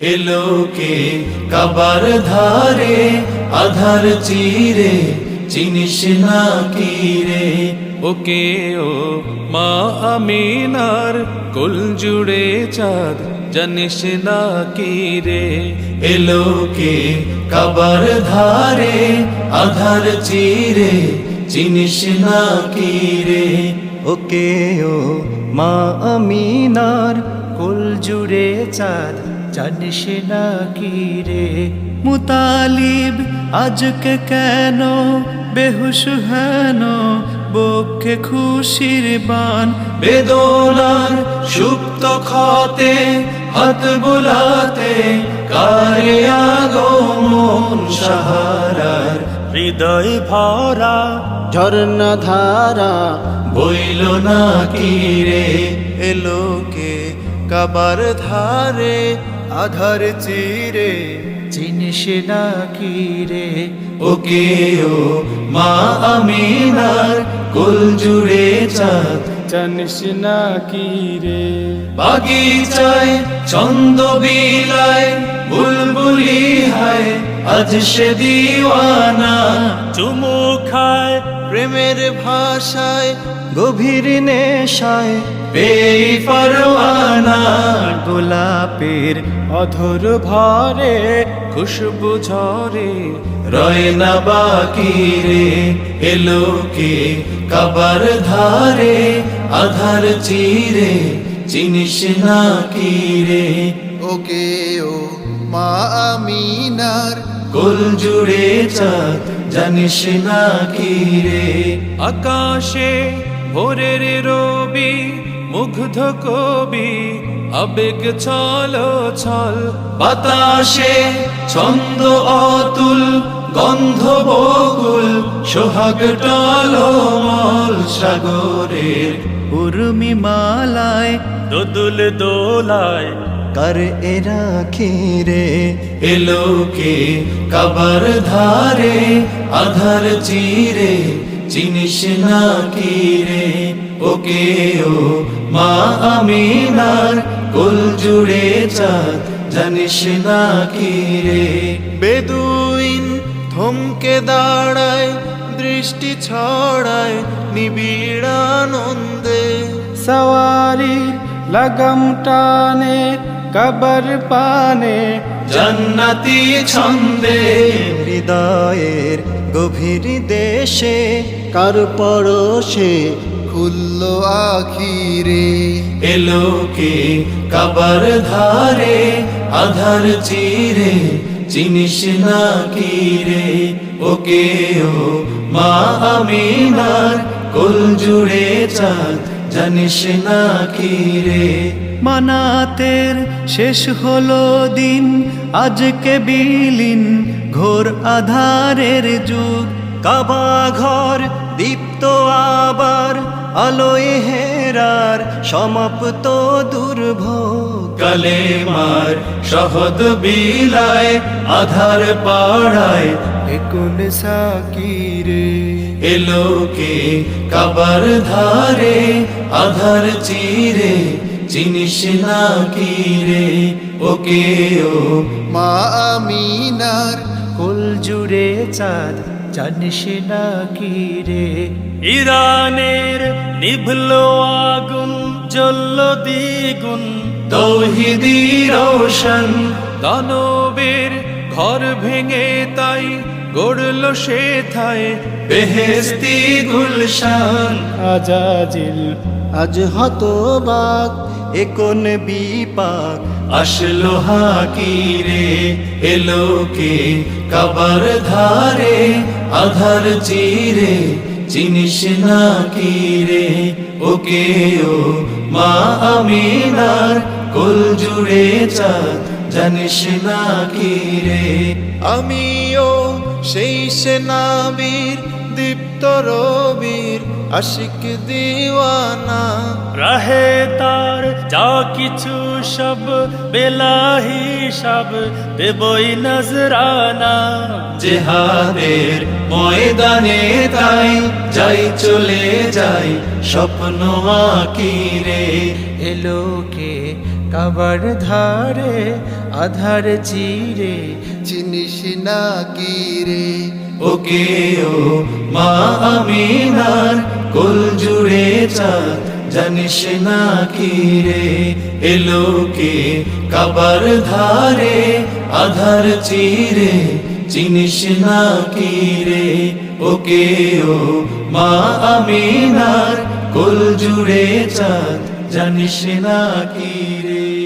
এলোকে কাবার ধারে, আধার চিরে, চিনিস না কি রে? ওকে ও মা আমিনার কুল জুড়ে চাঁদ, জানিস না কি রে? এলোকে কাবার ধারে, আধার চিরে, চিনিস না কি রে? ওকে ও মা আমিনার জুড়ে চাঁদ, জানিস না কি রে? মুতালিব, আজকে কেন? বেহুশ হেন? বক্ষে খুশির বান। বেদনার সুপ্ত ক্ষতে, হাত বুলাতে, কারে আগমন সাহারার? হৃদয় ভরা ঝর্ণা ধারা বইল না কি রে এলোকে কাবার ধারে, আধার চিরে, চিনিস না কি রে? ওকে ও? মা আমিনার কুল জুড়ে চাঁদ, জানিস না কি রে? বাগিচায় ছন্দ বিলায়, বুলবুলি হায়, আজ সে দিওয়ানা, চুমু খায় প্রেমের ভাষায় গভীর নেশায় পেই পরওয়ানা গোলাপের অধর ভরে খুশবু ঝরে রয় না বাকি রে এলোকে কাবার ধারে আধার চিরে চিনিস না কি রে? ওকে ও মা আমিনার কুল জুড়ে চাঁদ জানিস না কি রে? আকাশে ভোরের রবি মুগ্ধ কবি আবেগ ছল ছল। বাতাসে ছন্দ অতুল গন্ধ বকুল সোহাগ টলমল সাগরের উর্মি মালায় দোদুল দোলায় কর এরা খিরে এলোকে কাবার ধারে আধার চিরে চিনিস না কি রে ওকে ও মা আমিনার কুল জুড়ে চাঁদ জানিস না কি রে বেদুইন থমকে দাঁড়ায় দৃষ্টি ছড়ায় নিবিড় আনন্দে সওয়ারির লাগাম টানে কবর পানে জান্নাতি ছন্দে হৃদয়ের গভীর দেশে কার পরশে খুলল আখিরে? এলোকে কাবার ধারে? আধার চিরে চিনিস না কি রে? ওকে ও মা আমিনার কুল জুড়ে চাঁদ জানিস না কি রে? মানাতের শেষ হলো দিন। আজকে বিলীন ঘোর আধারের যুগ। কাবা ঘর দীপ্ত আবার আলোয় হেরার সমাপ্ত দুর্ভোগ। কালে মার সহদ বিলায় আধার পাড়ায়। একুন সাকিরে। এলোকে কাবার ধারে আধার চিরে। চিনিস না কি রে? ওকে ও মা আমিনার কুল জুড়ে চাঁদ, জানিস না কি রে? ইরানের নিভল আগুন, জ্বলল দ্বিগুণ। তৌহিদি রোশন, দানবের ঘর ভেঙে তাই গড়ল সে থায় বেহেস্তি গুলশান। আজাজিল। আজ হতবাক একন বিপাক? আসলো হাকিরে এলোকে কাবার ধারে আধার চিরে চিনিস না কি রে? ওকে ও মা আমিনার কুল জুড়ে চাঁদ জানিস না কি রে? আমিও সেই সেনাবীর দীপ্ত রবির আশিক দিওয়ানা। রাহে তার যা কিছু সব বেলা হিসাব দেবই নজরানা। জেহাদের ময়দানে তাই যাই চলে যাই স্বপ্ন আঁকি রে এলোকে কাবার ধারে আধার চিরে। চিনিস না কি রে? ওকে ও মা আমিনার কুল জুড়ে চাঁদ জানিস না কি রে? এলোকে কাবার ধারে আধার চিরে। চিনিস না কি রে? ওকে ও মা আমিনার কুল জুড়ে চাঁদ জানিস না কি রে?